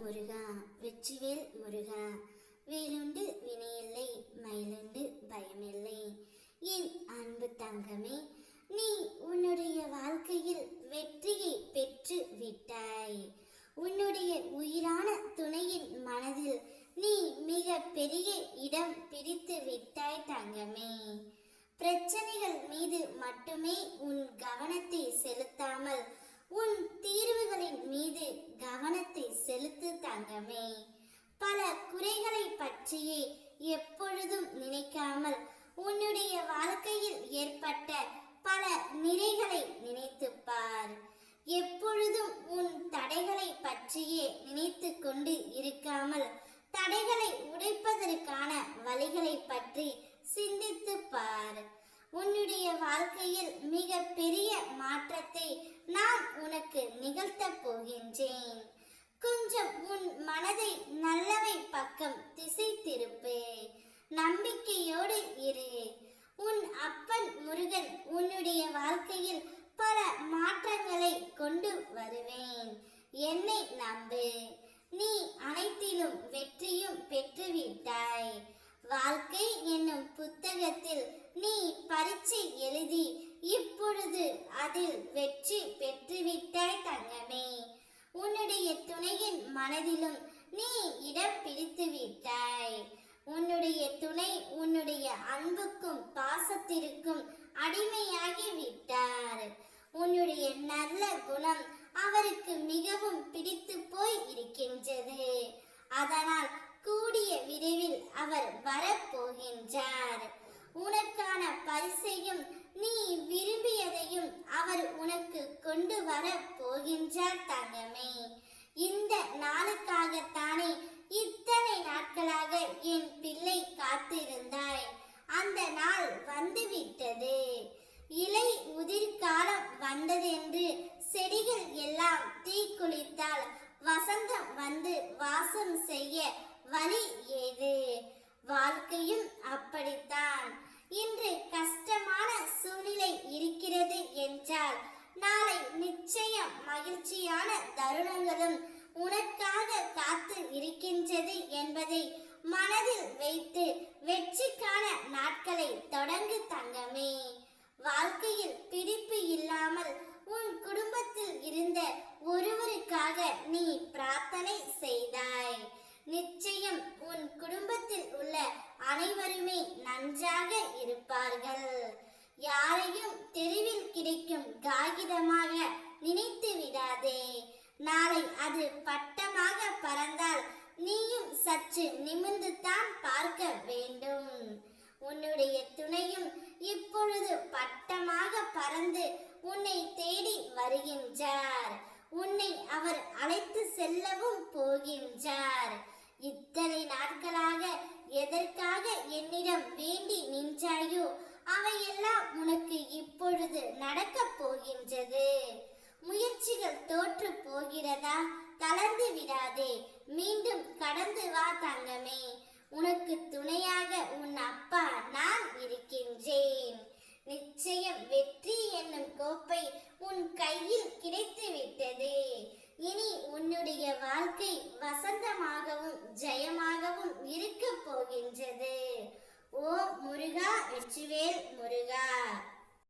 முருகா வெற்றிவேல் முருகா. வேலுண்டு வினையில்லை மயிலுண்டு பயமில்லை. என் அன்பு தங்கமே நீ உன்னுடைய வாழ்க்கையில் வெற்றியை பெற்று விட்டாய். உன்னுடைய உயிரான துணையின் மனதில் நீ மிக பெரிய இடம் பிடித்து விட்டாய் தங்கமே. பிரச்சனைகள் மீது மட்டுமே உன் கவனத்தை செலுத்தாமல் உன் தீர்வுகளின் மீது செலுத்து பல குறைகளை பற்றியே எப்பொழுதும் நினைக்காமல் உன்னுடைய வாழ்க்கையில் ஏற்பட்ட பல நிறைகளை நினைத்துப்பார் எப்பொழுதும் உன் தடைகளை பற்றியே நினைத்து கொண்டு இருக்காமல் தடைகளை உடைப்பதற்கான வழிகளை பற்றி சிந்தித்து பார். உன்னுடைய வாழ்க்கையில் மிக பெரிய மாற்றத்தை நான் உனக்கு நிகழ்த்தப் போகிறேன். மனதை நல்லவை பக்கம் திசை திருப்பு நம்பிக்கையோடு இரு. உன் அப்பன் முருகன் உன்னுடைய வாழ்க்கையில் பல மாற்றங்களை கொண்டு வருவேன். என்னை நம்பு. நீ அனைத்திலும் வெற்றியும் பெற்றுவிட்டாய். வாழ்க்கை என்னும் புத்தகத்தில் நீ பரீட்சை எழுதி இப்பொழுது அதில் வெற்றி பெற்றுவிட்டாய் தங்கமே. உன்னுடைய துணையின் மனதிலும் இடம் பிடித்து விட்டாய். உன்னுடைய துணை உன்னுடைய அன்புக்கும் பாசத்திற்கும் அடிமையாகி விட்டார். உன்னுடைய நல்ல குணம் அவருக்கு மிகவும் பிடித்து போய் இருக்கின்றது. அதனால் கூடிய விரைவில் அவர் வரப்போகின்றார். உனக்கான பரிசையும் நீ விரும்பியதையும் அவர் உனக்கு கொண்டு வர போகின்றார் தங்கமே. இந்த நாளுக்காகத்தானே இத்தனை நாட்களாக என் பிள்ளை காத்திருந்தாய்? அந்த நாள் வந்துவிட்டது. இலை உதிர்காலம் வந்ததென்று செடிகள் எல்லாம் தீக்குளித்தால் வசந்தம் வந்து வாசம் செய்ய வழி ஏது? நிச்சயம் மகிழ்ச்சியான தருணங்களும் உனக்காக காத்து இருக்கின்றது என்பதை மனதில் வைத்து வெற்றிக்கான நாட்களை தொடங்கு தங்கமே. வாழ்க்கையில் பிடிப்பு இல்லாமல் உன் குடும்பத்தில் இருந்த ஒருவருக்காக நீ பிரார்த்தனை செய்தாய். நிச்சயம் உன் குடும்பத்தில் உள்ள அனைவருமே நன்றாக இருப்பார்கள். யாரையும் தெருவில் கிடைக்கும் காகிதமாக நினைத்து விடாதே. நாளை அது பட்டமாக பறந்தால் நீயும் சற்று நிமிர்ந்து தான் பார்க்க வேண்டும். உன்னுடைய துணையும் இப்பொழுது பட்டமாக பறந்து உன்னை தேடி வருகின்றார். உன்னை அவர் அழைத்து செல்லவும் போகின்றார். நடக்கப் போகின்றது. முயற்சிகள் தோற்று போகிறதா? தளர்ந்து விடாதே. மீண்டும் கடந்து வா தங்கமே. உனக்கு துணையாக உன் அப்பா நான் இருக்கின்றேன். நிச்சயம் வெற்றி என்னும் கோப்பை உன் கையில் கிடைத்து விட்டது இனி உன்னுடைய வாழ்க்கை வசந்தமாகவும் ஜெயமாகவும் இருக்க போகின்றது. ஓ முருகா வெற்றிவே